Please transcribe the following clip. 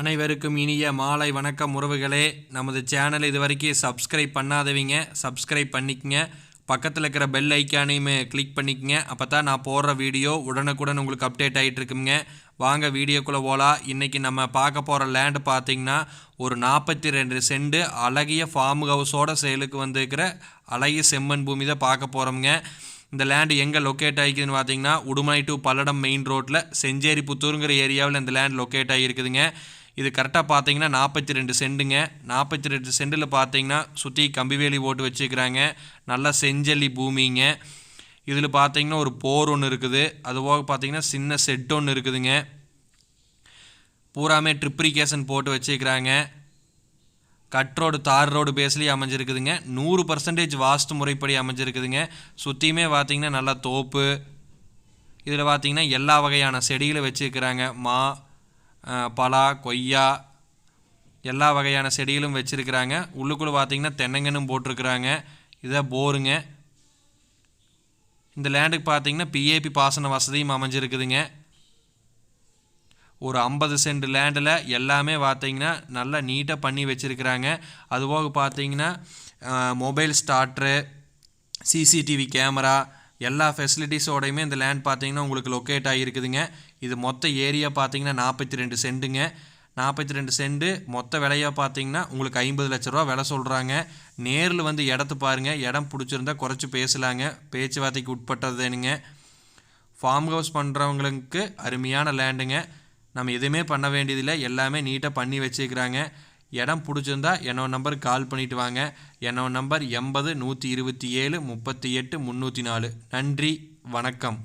அனைவருக்கும் இனிய மாலை வணக்கம் உறவுகளே. நமது சேனல் இது வரைக்கும் சப்ஸ்கிரைப் பண்ணாதவங்க. சப்ஸ்கிரைப் பண்ணிக்கங்க. பக்கத்தில் இருக்கிற பெல் ஐக்கானையுமே கிளிக் பண்ணிக்கங்க. அப்போ தான் நான் போடுற வீடியோ உடனுக்குடன் உங்களுக்கு அப்டேட் ஆகிட்டு இருக்குங்க. வாங்க வீடியோக்குள்ளே போகலாம் இன்றைக்கி நம்ம பார்க்க போகிற லேண்டு பார்த்தீங்கன்னா ஒரு நாற்பத்தி ரெண்டு செண்டு அழகிய ஃபார்ம் ஹவுஸோட சேலுக்கு வந்துருக்கிற அழகிய செம்மண் பூமி தான் பார்க்க போகிறோம்ங்க இந்த லேண்டு எங்கே லொக்கேட் ஆகிக்குதுன்னு பார்த்தீங்கன்னா உடுமலை டு பல்லடம் மெயின் ரோட்டில் செஞ்சேரி புத்தூருங்கிற ஏரியாவில் இந்த லேண்ட் லொக்கேட் ஆகியிருக்குதுங்க இது கரெக்டாக பார்த்தீங்கன்னா நாற்பத்தி ரெண்டு செண்டுங்க. நாற்பத்தி ரெண்டு சென்டில் பார்த்தீங்கன்னா சுற்றி கம்பிவேலி போட்டு வச்சுக்கிறாங்க நல்லா செஞ்சல்லி பூமிங்க. இதில் பார்த்தீங்கன்னா ஒரு போர் ஒன்று இருக்குது. அதுபோக பார்த்தீங்கன்னா சின்ன செட் ஒன்று இருக்குதுங்க. பூராமே ட்ரிப்ரிகேஷன் போட்டு வச்சுக்கிறாங்க கட் ரோடு தார் ரோடு பேஸ்லேயே அமைஞ்சிருக்குதுங்க. நூறு பர்சன்டேஜ் வாஸ்து முறைப்படி அமைஞ்சிருக்குதுங்க. சுற்றியுமே பார்த்தீங்கன்னா நல்லா தோப்பு. இதில் பார்த்தீங்கன்னா எல்லா வகையான செடிகளை வச்சுருக்கிறாங்க. மா பலா கொய்யா எல்லா வகையான செடிகளும் வச்சுருக்கிறாங்க. உள்ளுக்குள்ளே பார்த்திங்கன்னா தென்னங்கன்னும் போட்டிருக்கிறாங்க. இதை போருங்க. இந்த லேண்டுக்கு பார்த்திங்கன்னா பிஏபி பாசன வசதியும் அமைஞ்சிருக்குதுங்க. ஒரு ஐம்பது சென்ட் லேண்டில் எல்லாமே பார்த்திங்கன்னா நல்லா நீட்டாக பண்ணி வச்சுருக்கிறாங்க. அதுபோக பார்த்தீங்கன்னா மொபைல் ஸ்டார்ட்ரு சிசிடிவி கேமரா எல்லா ஃபெசிலிட்டிஸோடையுமே இந்த லேண்ட் பார்த்தீங்கன்னா உங்களுக்கு லொக்கேட் ஆகியிருக்குதுங்க. இது மொத்த ஏரியா பார்த்தீங்கன்னா நாற்பத்தி ரெண்டு சென்ட்டுங்க நாற்பத்தி ரெண்டு சென்ட்டு மொத்த விலையாக பார்த்தீங்கன்னா உங்களுக்கு ஐம்பது லட்ச ரூபா விலை சொல்கிறாங்க நேரில் வந்து இடத்த பாருங்கள் இடம் பிடிச்சிருந்தா குறைச்சி பேசலாங்க. பேச்சுவார்த்தைக்கு உட்பட்டதுனுங்க ஃபார்ம் ஹவுஸ் பண்ணுறவங்களுக்கு அருமையான லேண்டுங்க நம்ம எதுவுமே பண்ண வேண்டியதில்லை. எல்லாமே நீட்டாக பண்ணி வச்சுக்கிறாங்க இடம் பிடிச்சிருந்தா என்னோட நம்பருக்கு கால் பண்ணிட்டு வாங்க. என்னோட நம்பர் எண்பது நூற்றி இருபத்தி ஏழு முப்பத்தி எட்டு முந்நூற்றி நாலு. நன்றி வணக்கம்.